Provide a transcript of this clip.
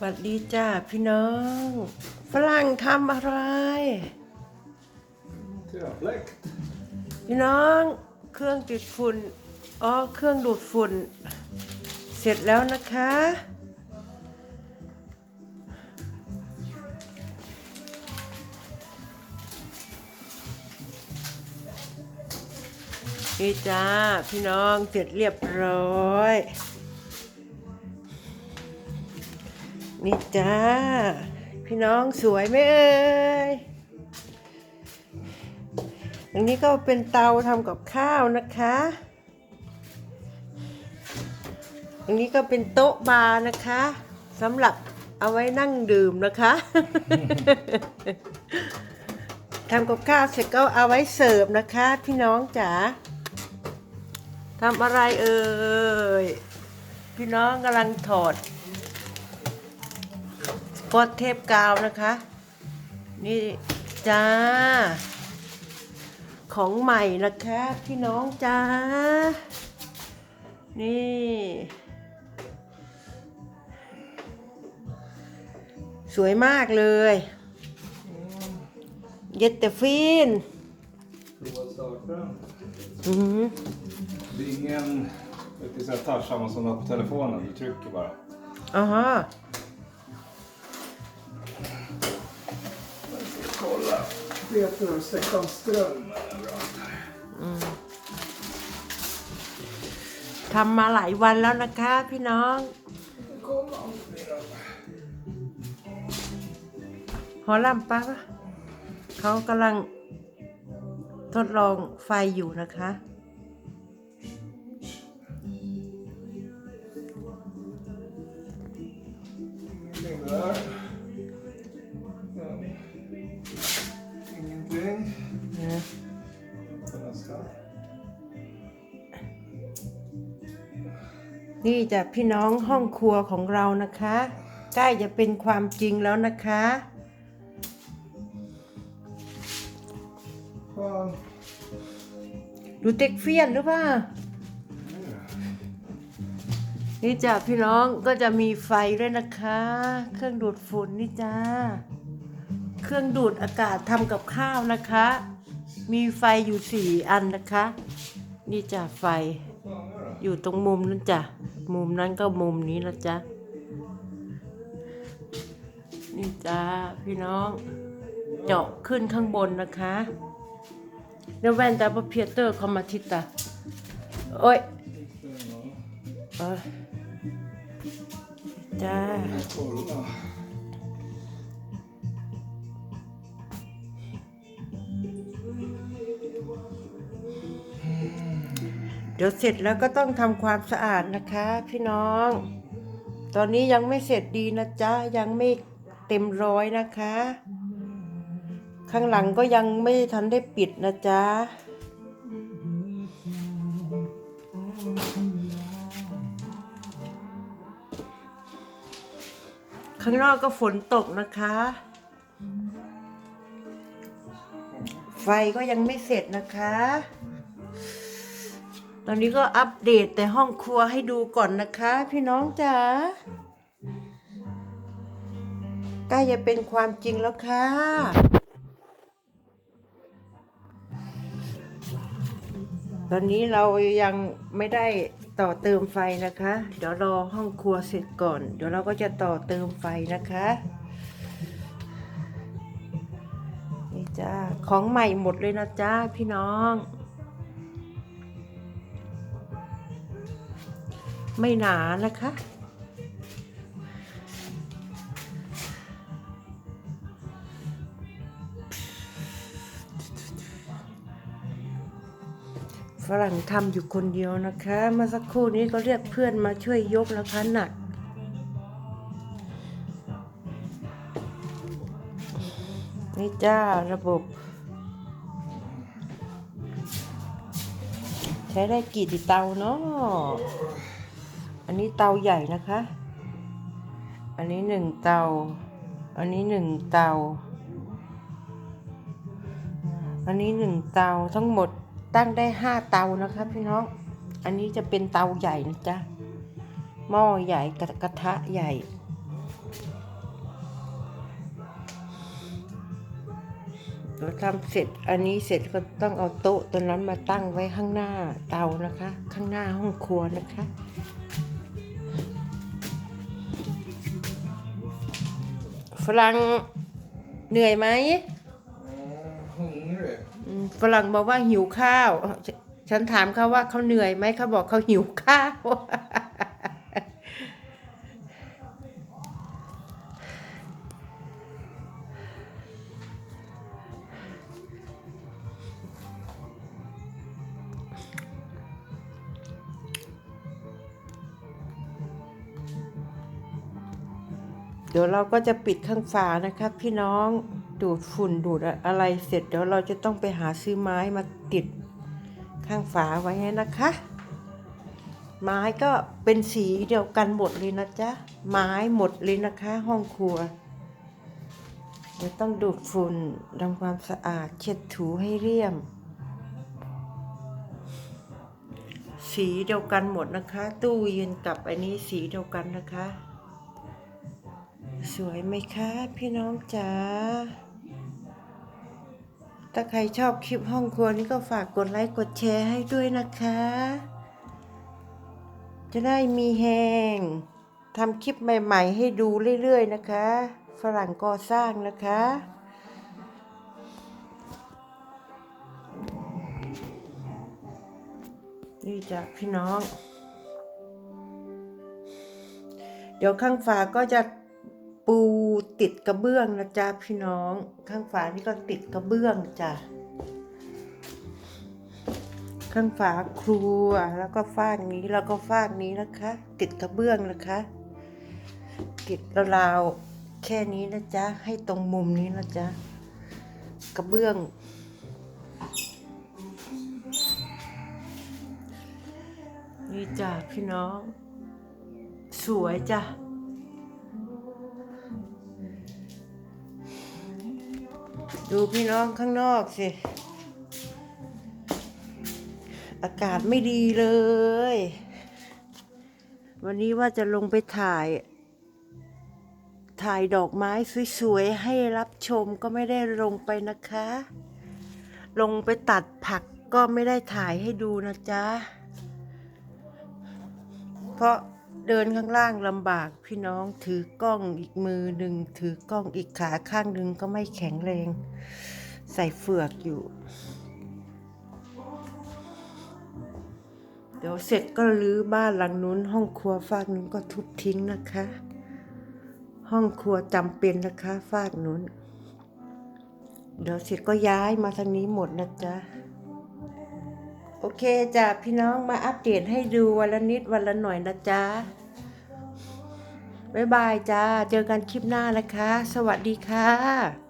สวัสดีจ้าพี่น้อง ฝรั่งทำอะไร พี่น้องเครื่องติดฝุ่นอ๋อเครื่องดูดฝุ่น เสร็จแล้วนะคะ นี่จ้าพี่น้องเสร็จเรียบร้อย นี่จ้า พี่น้องสวยไหมเอ่ยอันนี้ก็เป็นเตาทำกับข้าวนะคะ อันนี้ก็เป็นโต๊ะบาร์นะคะสำหรับเอาไว้นั่งดื่มนะคะทำกับข้าวเสร็จก็เอาไว้เสิร์ฟนะคะ พี่น้องจ๋าทำอะไรเอ่ยพี่น้องกำลังถอด กดเทปกาวนะคะ นี่จ้า ของใหม่นะคะพี่น้องจ้า นี่ สวยมากเลยเย็ดแต่ฟิน Prova att starta den. อืม Det är ingen vet du, så här touch samma som du har på telefonen. Du trycker bara. อ๋ Kolla. Peter och Stefan Ström överallt här. ทำมาหลายวันแล้วนะคะ พี่น้อง Kolla om det blir av. หอลำปะปะเขากำลังทดลองไฟอยู่นะคะ นี่จะพี่น้องห้องครัวของเรานะคะใกล้จะเป็นความจริงแล้วนะคะดูเต็กเฟียนหรือเปล่านี่จ้ะพี่น้องก็จะมีไฟด้วยนะคะ เครื่องดูดฝุ่นนี่จ้าเครื่องดูดอากาศทำกับข้าวนะคะ มีไฟอยู่สี่อันนะคะ นี่จ้ะไฟอยู่ตรงมุมนั้นจ้ะ มุมนั้นก็มุมนี้ละจ้ะนี่จ้าพี่น้อง เจาะขึ้นข้างบนนะคะเดวแว่นตาปเพียเตอร์คอมมาทิตาโอ้ยจ้า เดี๋ยวเสร็จแล้วก็ต้องทำความสะอาดนะคะ พี่น้อง ตอนนี้ยังไม่เสร็จดีนะจ๊ะ ยังไม่เต็มร้อยนะคะ ข้างหลังก็ยังไม่ทันได้ปิดนะจ๊ะข้างนอกก็ฝนตกนะคะ ไฟก็ยังไม่เสร็จนะคะ ตอนนี้ก็อัปเดตแต่ห้องครัวให้ดูก่อนนะคะ พี่น้องจ๋าใกล้จะเป็นความจริงแล้วค่ะ ตอนนี้เรายังไม่ได้ต่อเติมไฟนะคะ เดี๋ยวรอห้องครัวเสร็จก่อน เดี๋ยวเราก็จะต่อเติมไฟนะคะ นี่จ้า ของใหม่หมดเลยนะจ้าพี่น้อง ไม่หนานะคะ ฝรั่งทำอยู่คนเดียวนะคะมื่อสักครู่นี้ก็เรียกเพื่อนมาช่วยยกนะคะหนักนี่จ้าระบบ ใช้ได้กี่เตาเนาะ อันนี้เตาใหญ่นะคะ อันนี้หนึ่งเตา อันนี้หนึ่งเตา อันนี้หนึ่งเตาทั้งหมดตั้งได้ห้าเตานะคะพี่น้อง อันนี้จะเป็นเตาใหญ่นะจ๊ะ หม้อใหญ่กระกระทะใหญ่ เราทำเสร็จอันนี้เสร็จก็ต้องเอาโต๊ะตัวนั้นมาตั้งไว้ข้างหน้าเตานะคะ ข้างหน้าห้องครัวนะคะ ฝรั่งเหนื่อยไหม Hungrig. อืมฝรั่งบอกว่าหิวข้าวฉฉันถามเขาว่าเขาเหนื่อยไหมเขาบอกเขาหิวข้าว เดี๋ยวเราก็จะปิดข้างฝานะครับพี่น้องดูดฝุ่นดูดอะไรเสร็จเดี๋ยวเราจะต้องไปหาซื้อไม้มาติดข้างฝาไว้นะคะ ไม้ก็เป็นสีเดียวกันหมดเลยนะจ๊ะไม้หมดเลยนะคะ ห้องครัวเดี๋ยวต้องดูดฝุ่นทำความสะอาดเช็ดถูให้เรียม สีเดียวกันหมดนะคะ ตู้เย็นกับอันนี้สีเดียวกันนะคะ สวยไหมคะพี่น้องจ๋า ถ้าใครชอบคลิปห้องครัวนี้ก็ฝากกดไลค์กดแชร์ให้ด้วยนะคะ จะได้มีแหงทำคลิปใหม่ๆ ให้ดูเรื่อยๆนะคะ ฝรั่งก่อสร้างนะคะนี่จ้ะพี่น้อง เดี๋ยวข้างฝาก็จะ ปูติดกระเบื้องนะจ๊ะพี่น้อง ข้างฝานี่ก็ติดกระเบื้องจ้ะข้างฝาครัวแล้วก็ฟากนี้แล้วก็ฟากนี้นะคะ ติดกระเบื้องนะคะ ติดราวๆแค่นี้นะจ๊ะให้ตรงมุมนี้นะจ๊ะกระเบื้อง นี่จ้ะพี่น้อง สวยจ้ะ ดูพี่น้องข้างนอกสิ อากาศไม่ดีเลย วันนี้ว่าจะลงไปถ่าย ถ่ายดอกไม้สวยๆ ให้รับชมก็ไม่ได้ลงไปนะคะ ลงไปตัดผักก็ไม่ได้ถ่ายให้ดูนะจ๊ะ เพราะ เดินข้างล่างลำบากพี่น้องถือกล้องอีกมือหนึ่งถือกล้องอีกขาข้างหนึ่งก็ไม่แข็งแรง ใส่เฟือกอยู่ เดี๋ยวเสร็จก็รื้อบ้านหลังนู้น ห้องครัวฝากนู้นก็ทุบทิ้งนะคะ ห้องครัวจำเป็นนะคะฝากนู้น เดี๋ยวเสร็จก็ย้ายมาทางนี้หมดนะจ๊ะ โอเคจ้ะพี่น้องมาอัปเดตให้ดูวันละนิดวันละหน่อยนะจ๊ะบ๊ายบายจ้า เจอกันคลิปหน้านะคะ สวัสดีค่ะ